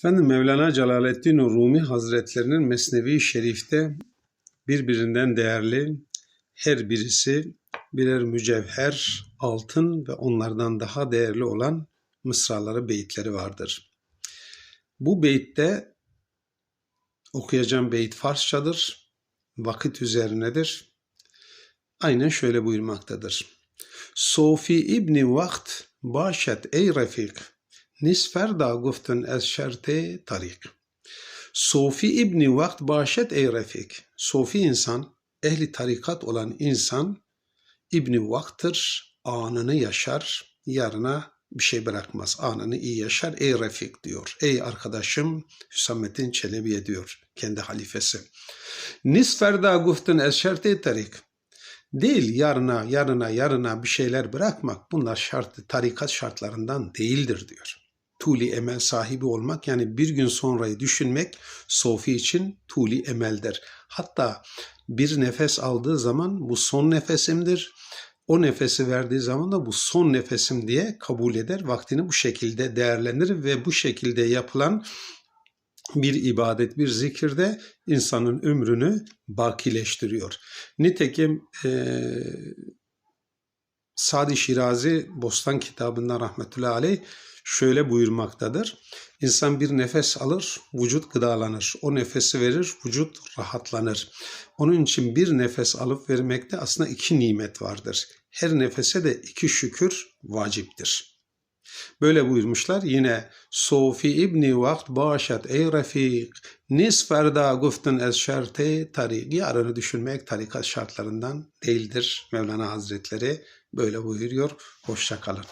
Efendim Mevlana Celaleddin Rumi Hazretlerinin Mesnevi Şerif'te birbirinden değerli her birisi birer mücevher, altın ve onlardan daha değerli olan mısraları, beyitleri vardır. Bu beytte okuyacağım beyit Farsçadır, vakit üzerinedir. Aynen şöyle buyurmaktadır. Sofi İbni Vakt başet ey refik, nisferda guftun ez şerte tarik. Sofi İbni Vakt başet ey refik. Sofi insan, ehli tarikat olan insan İbni Vakt'tır, anını yaşar, yarına bir şey bırakmaz. Anını iyi yaşar. Ey Refik diyor. Ey arkadaşım Hüsamettin Çelebi'ye diyor kendi halifesi. Nisferda guftun ez şerte tarik. Değil yarına, yarına, yarına bir şeyler bırakmak bunlar şartı, tarikat şartlarından değildir diyor. Tuli emel sahibi olmak yani bir gün sonrayı düşünmek Sofi için tuli emeldir. Hatta bir nefes aldığı zaman bu son nefesimdir. O nefesi verdiği zaman da bu son nefesim diye kabul eder. Vaktini bu şekilde değerlendirir ve bu şekilde yapılan bir ibadet, bir zikirde insanın ömrünü bakileştiriyor. Nitekim e, Sadi Şirazi Bostan kitabında rahmetullahi aleyh şöyle buyurmaktadır. İnsan bir nefes alır, vücut gıdalanır. O nefesi verir, vücut rahatlanır. Onun için bir nefes alıp vermekte aslında iki nimet vardır. Her nefese de iki şükür vaciptir. Böyle buyurmuşlar. Yine Sofi İbni Vakt başat ey refik nisferda guftun ez şerte tarik. Yarını düşünmek tarikat şartlarından değildir. Mevlana Hazretleri böyle buyuruyor. Hoşça kalın.